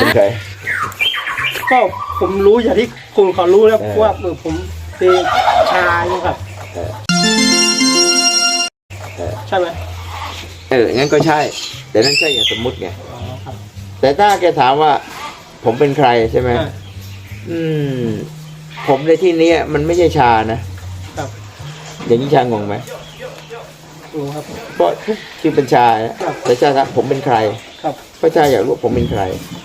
เป็นใครก็ผมรู้อย่างที่คุณเขารู้แล้วเออว่าเออผมเป็นชาอยู่ครับเออเออใช่ไหมเอองั้นก็ใช่ แต่นั่นใช่อย่างสมมุติไงอ๋อครับแต่ถ้าแกถามว่า ผมเป็นใครใช่ไหมอ่าอืม ผมในที่เนี้ยมันไม่ใช่ชานะครับอย่างนี้ชางงไหมรู้ครับเพราะทุกคือเป็นชานะครับแต่ชาถามผมเป็นใคร ครับ พระชาอยากรู้ว่าผมเป็นใคร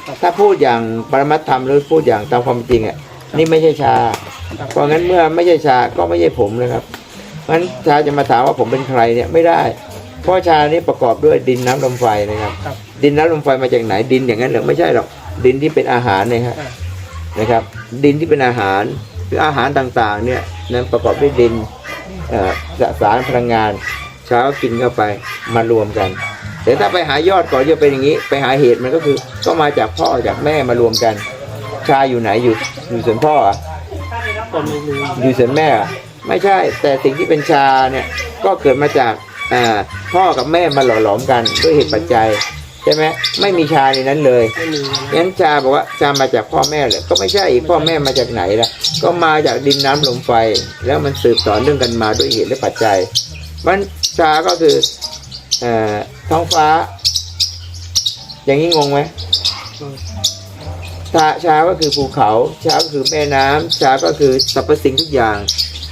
ครับถ้าพูดอย่างปรมัตถธรรมหรือพูดอย่างตามความจริงอะนี่ไม่ใช่ชาครับเพราะงั้นเมื่อไม่ใช่ชาก็ไม่ใช่ผมนะครับเพราะฉะนั้นชาจะมาถามว่าผมเป็นใครเนี่ยไม่ได้ เพราะชานี้ประกอบด้วยดินน้ำลมไฟนะครับครับดินน้ำลมไฟมาจากไหนดินอย่างนั้นเหรือไม่ใช่หรอกดินที่เป็นอาหารนะครับอ่านะครับ ดินที่เป็นอาหารคืออาหารต่างๆ เนี่ยนั้นประกอบด้วยดินเอ่อสสารพลังงาน เช้ากินเข้าไปมารวมกัน แต่ถ้าไปหายอดก่อนจะเป็นอย่างนี้ ไปหาเหตุมันก็คือก็มาจากพ่อจากแม่มารวมกัน ชาอยู่ไหนอยู่อยู่ส่วนพ่อเหรอก็ไม่รู้อยู่ส่วนแม่เหรอไม่ใช่ แต่สิ่งที่เป็นชาเนี่ยก็เกิดมาจากอ่าพ่อกับแม่มาหล่อหลอมกันด้วยเหตุปัจจัยใช่ไหมไม่มีชาในนั้นเลยไม่มีงั้นชาบอกว่าชามาจากพ่อแม่เลยก็ไม่ใช่อีกพ่อแม่มาจากไหนล่ะ ก็มาจากดินน้ำลมไฟ แล้วมันสืบต่อเนื่องกันมาด้วยเหตุและปัจจัยมันชาก็คือเอ่อ ท้องฟ้า อย่างนี้งงไหมอืมชาชาก็คือภูเขาชาก็คือแม่น้ำชาก็คือสรรพสิ่งทุกอย่าง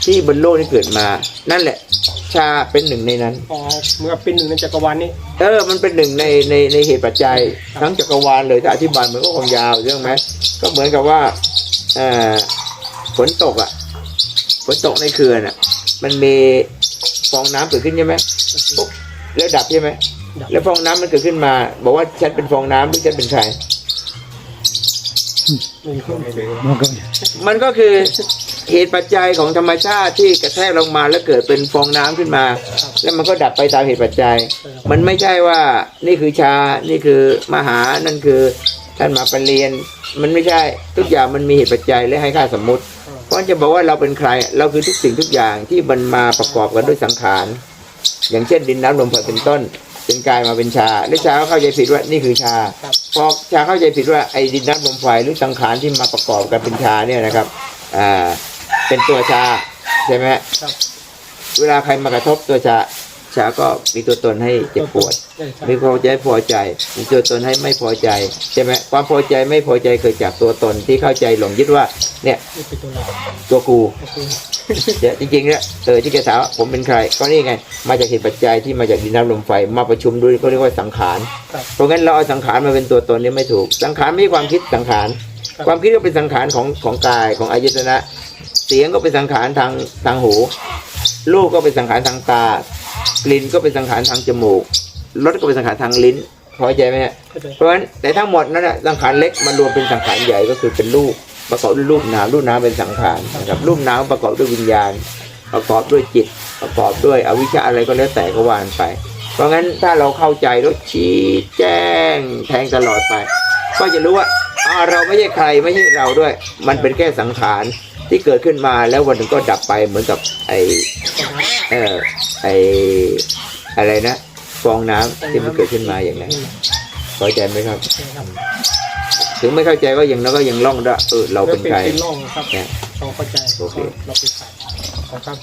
ที่บนโลกนี้เกิดมา นั่นแหละ ชาเป็นหนึ่งในนั้นอ๋อเหมือนกับเป็นหนึ่งในจักรวาลนี้เออมันเป็นหนึ่งในในในเหตุปัจจัยทั้งจักรวาลเลยถ้าอธิบายมันก็คงยาวเรื่องไหมก็เหมือนกับว่าเอ่อฝนตกอะฝนตกในเขื่อนอะ มันมีฟองน้ำเกิดขึ้นใช่ไหมปุ๊บ แล้วดับใช่ไหมดับ แล้วฟองน้ำมันเกิดขึ้นมา บอกว่าฉันเป็นฟองน้ำหรือฉันเป็นใครไม่รู้มันก็คือเหตุปัจจัยของธรรมชาติที่กระแทกลงมาแล้วเกิดเป็นฟองน้ำขึ้นมา แล้วมันก็ดับไปตามเหตุปัจจัย มันไม่ใช่ว่านี่คือชา นี่คือมหา นั่นคือท่านมาปรริญญามันไม่ใช่ทุกอย่างมันมีเหตุปัจจัยและให้ค่าสมมุติ เพราะฉะนั้นจะบอกว่าเราเป็นใคร เราคือทุกสิ่งทุกอย่างที่มันมาประกอบกันด้วยสังขาร อย่างเช่นดินน้ำลมไฟเป็นต้นเป็นกลายมาเป็นชาและชาก็เข้าใจผิดว่านี่คือชาครับพอชาเข้าใจผิดว่าไอ้ดินน้ำลมไฟหรือสังขารที่มาประกอบกันเป็นชาเนี่ยนะครับอ่าเป็นตัวชาใช่ไหมฮะครับเวลาใครมากระทบตัวชา ชาก็มีตัวตนให้เจ็บปวดใช่ใช่มีพอใจพอใจ มีตัวตนให้ไม่พอใจใช่ไหมความพอใจไม่พอใจเกิดจากตัวตนที่เข้าใจหลงยึดว่า เนี่ยนี่เป็นตัวเราตัวกูโอเคเนี่ยจริงๆเนี่ยเออที่แกถามว่าผมเป็นใคร ก็นี่ไง มาจากเหตุปัจจัยที่มาจากดินน้ำลมไฟมาประชุมด้วยก็เรียกว่าสังขารครับเพราะงั้นเราเอาสังขารมาเป็นตัวตนนี่ไม่ถูก สังขารไม่ใช่ความคิดสังขารครับความคิดก็เป็นสังขารของของกายของอายตนะ เสียงก็เป็นสังขารทางทางหูรูปก็เป็นสังขารทางตา กลิ่นก็เป็นสังขารทางจมูกรสก็เป็นสังขารทางลิ้นพอใจไหมฮะเข้าใจเพราะฉะนั้นแต่ทั้งหมดนั้นนะสังขารเล็กมันรวมเป็นสังขารใหญ่ก็คือเป็นรูปประกอบด้วยรูปนามรูปนามเป็นสังขารนะครับรูปนามประกอบด้วยวิญญาณ ประกอบด้วยจิต ประกอบด้วยอวิชชาอะไรก็แล้วแต่ก็วานไป เพราะงั้นถ้าเราเข้าใจแล้วชี้แจ้งแทงตลอดไป ก็จะรู้ว่าอ่าเราไม่ใช่ใครไม่ใช่เราด้วย มันเป็นแค่สังขาร ที่เกิดขึ้นมาแล้ววันหนึ่งก็ดับไปเหมือนกับไอเออไออะไรนะฟองน้ำที่มันเกิดขึ้นมาอย่างนั้นอืมเข้าใจไหมครับโอเคครับ ถึงไม่เข้าใจก็ยังแล้วก็ยังล่องได้เออเราเป็นใครเป็นร่องครับเนี่ยเราเข้าใจโอเคเราเป็นใครขอบครับ